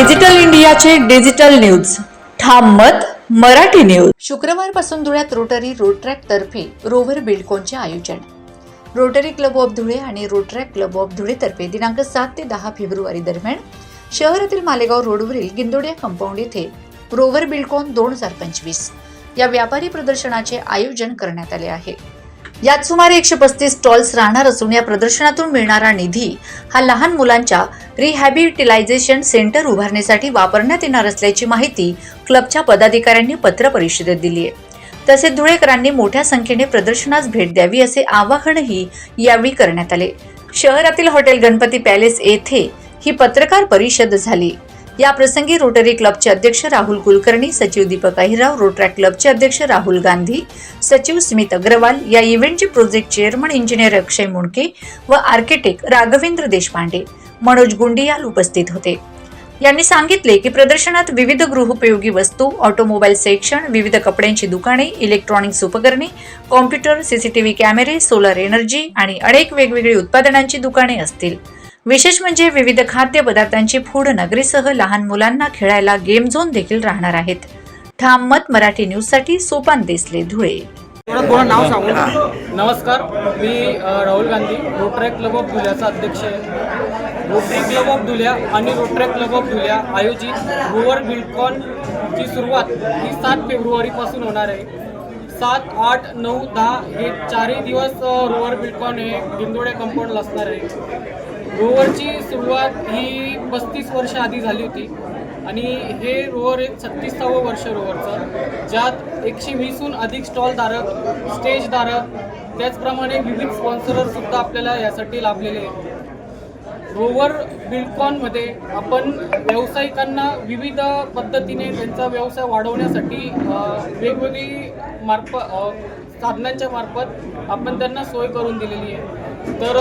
Digital इंडियाचे digital news. ठाम मत मराठी न्यूज. शुक्रवारपासून धुळ्यात रोटरी रोट्रॅक तर्फे रोव्हर बिल्डकॉनचे आयोजन. रोटरी क्लब ऑफ धुळे आणि रोट्रॅक क्लब ऑफ धुळे तर्फे दिनांक सात ते दहा फेब्रुवारी दरम्यान शहरातील मालेगाव रोडवरील गिंदोडिया कंपाऊंड येथे रोव्हर बिल्डकॉन दोन हजार पंचवीस या व्यापारी प्रदर्शनाचे आयोजन करण्यात आले आहे. यात सुमारे एकशे पस्तीस स्टॉल्स राहणार असून या प्रदर्शनातून मिळणारा निधी हा लहान मुलांच्या रिहॅबिटिलायझेशन सेंटर उभारण्यासाठी वापरण्यात येणार असल्याची माहिती क्लबच्या पदाधिकाऱ्यांनी पत्र परिषदेत दिली आहे. तसेच धुळेकरांनी मोठ्या संख्येने प्रदर्शनास भेट द्यावी असे आवाहनही यावेळी करण्यात आले. शहरातील हॉटेल गणपती पॅलेस येथे ही पत्रकार परिषद झाली. या प्रसंगी रोटरी क्लबचे अध्यक्ष राहुल कुलकर्णी सचिव दीपक अहिराव रोटरॅक क्लबचे अध्यक्ष राहुल गांधी सचिव स्मित अग्रवाल या इव्हेंटचे project chairman engineer Akshay Mundke व आर्किटेक्ट राघवेंद्र देशपांडे मनोज गुंडियाल उपस्थित होते. यांनी सांगितले की प्रदर्शनात विविध गृहोपयोगी वस्तू ऑटोमोबाईल सेक्शन विविध कपड्यांची दुकाने इलेक्ट्रॉनिक्स उपकरणे कॉम्प्युटर सीसीटीव्ही कॅमेरे सोलर एनर्जी आणि अनेक वेगवेगळी उत्पादनांची दुकाने असतील. विशेष म्हणजे विविध खाद्यपदार्थांची फूड नगरीसह लहान मुलांना खेळायला गेम झोन देखील राहणार आहेत. ठाम मत मराठी न्यूजसाठी सोपान देसले धुळे. नाव सांगू? नमस्कार मी Rahul Gandhi Rotaract club of धुल्याचा अध्यक्ष आहे. रोटरी क्लब ऑफ धुल्या आणि रोटरॅक क्लब ऑफ धुल्या आयोजित रोवर बिल्डकॉनची सुरुवात ही सात फेब्रुवारीपासून होणार आहे. सात आठ नऊ दहा हे चारही दिवस रोवर बिटकॉन हे गिंदोडे कंपाऊंडला असणार आहे. रोवरची सुरुवात ही पस्तीस वर्ष आधी झाली होती आणि हे रोवर एक छत्तीसावं वर्ष रोवरचं. ज्यात एकशे वीसहून अधिक स्टॉलधारक स्टेजधारक त्याचप्रमाणे विविध स्पॉन्सरसुद्धा आपल्याला यासाठी लाभलेले आहेत. रोवर बिल्डकॉनमध्ये आपण व्यावसायिकांना विविध पद्धतीने त्यांचा व्यवसाय वाढवण्यासाठी वेगवेगळी मार्फ साधनांच्या मार्फत आपण त्यांना सोय करून दिलेली आहे. तर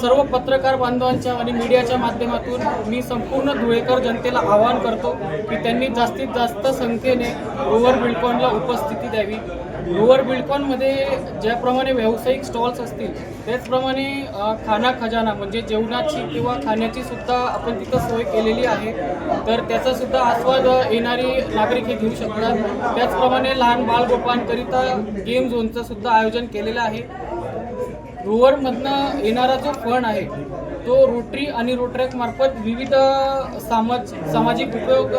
सर्व पत्रकार बांधवांच्या आणि मीडियाच्या माध्यमातून मी संपूर्ण धुळेकर जनतेला आवाहन करतो की त्यांनी जास्तीत जास्त संख्येने रोवर बिल्डकॉनला उपस्थिती द्यावी. लोअर बिल्डकॉनमध्ये ज्याप्रमाणे व्यावसायिक स्टॉल्स असतील त्याचप्रमाणे खाना खजाना म्हणजे जेवणाची किंवा खाण्याची सुद्धा आपण तिथं सोय केलेली आहे. तर त्याचा सुद्धा आस्वाद येणारी नागरिक हे घेऊ शकतात. त्याचप्रमाणे लहान बालगोपांकरिता गेम झोनचं सुद्धा आयोजन केलेलं आहे. रोवरमधनं येणारा जो फंड आहे तो रोटरी आणि रोटरॅक मार्फत विविध सामाज सामाजिक उपयोग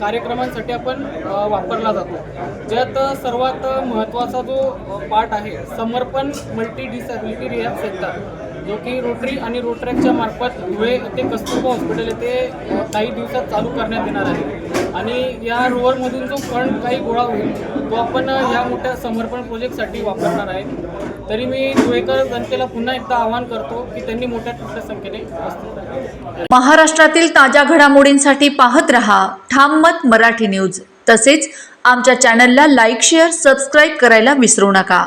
कार्यक्रमांसाठी आपण वापरला जातो. ज्यात सर्वात महत्त्वाचा जो पार्ट आहे समर्पण मल्टी डिसॅबिलिटी रिहॅब सेंटर जो की रोटरी आणि रोटरॅकच्या मार्फत धुळे ते कस्तुरबा हॉस्पिटल येथे काही दिवसात चालू करण्यात येणार आहे. आणि या रोवरमधून जो फंड काही गोळा होईल तो आपण या मोठ्या समर्पण प्रोजेक्टसाठी वापरणार आहे. तरी मी धुळेकर जनतेला पुन्हा एकदा आवाहन करतो की त्यांनी मोठ्या मोठ्या संख्येने महाराष्ट्रातील ताज्या घडामोडींसाठी पाहत रहा ठाम मत मराठी न्यूज. तसेच आमच्या चॅनलला लाईक शेअर सबस्क्राईब करायला विसरू नका.